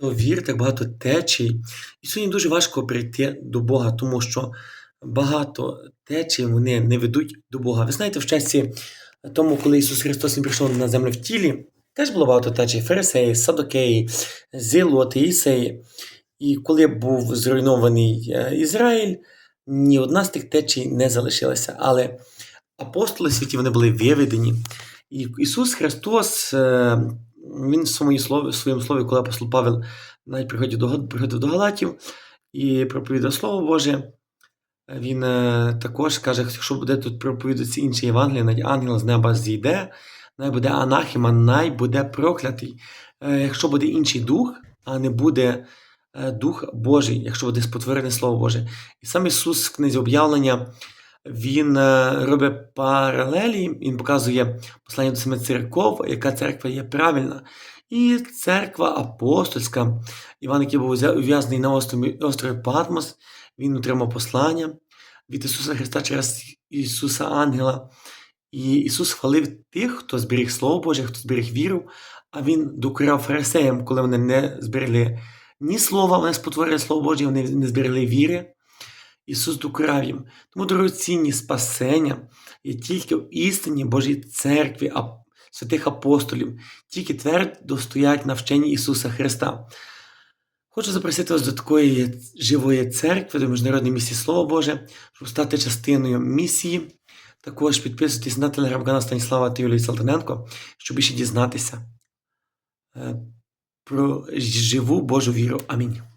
То вір, так багато течій. І сьогодні дуже важко прийти до Бога, тому що багато течій вони не ведуть до Бога. Ви знаєте, в часі тому, коли Ісус Христос не прийшов на землю в тілі, теж було багато течій. Фарисеї, садокеї, зілоти, ісеї. І коли був зруйнований е, Ізраїль, ні одна з тих течій не залишилася. Але апостоли святі вони були виведені. І Ісус Христос, е, Він в своєму слові, своєму слові, коли апостол Павел навіть приходив до, приходив до Галатів і проповідав Слово Боже, він е, також каже, якщо буде тут проповідатися інше Євангеліє, навіть ангел з неба зійде, най буде анахіма, най буде проклятий. Е, Якщо буде інший дух, а не буде е, Дух Божий, якщо буде спотворене Слово Боже. І сам Ісус в книзі об'явлення він е, робить паралелі, він показує послання до семи церков, яка церква є правильна. І церква апостольська, Іван, який був ув'язаний на острові, Патмос, він отримав послання від Ісуса Христа через Ісуса Ангела. І Ісус хвалив тих, хто зберіг Слово Боже, хто зберіг віру, а Він докоряв фарисеям, коли вони не зберегли ні слова, вони спотворили Слово Боже, вони не зберегли віри. Ісус докоряв їм. Тому дорогоцінні спасення є тільки в істині Божій церкві, святих апостолів, тільки твердо стоять на вченні Ісуса Христа. Хочу запросити вас до такої живої церкви, до міжнародної місії Слово Боже, щоб стати частиною місії. Також підписуйтесь на телеграм-канал Станіслава та Юлії Салтаненко, щоб більше дізнатися е, про живу Божу віру. Амінь.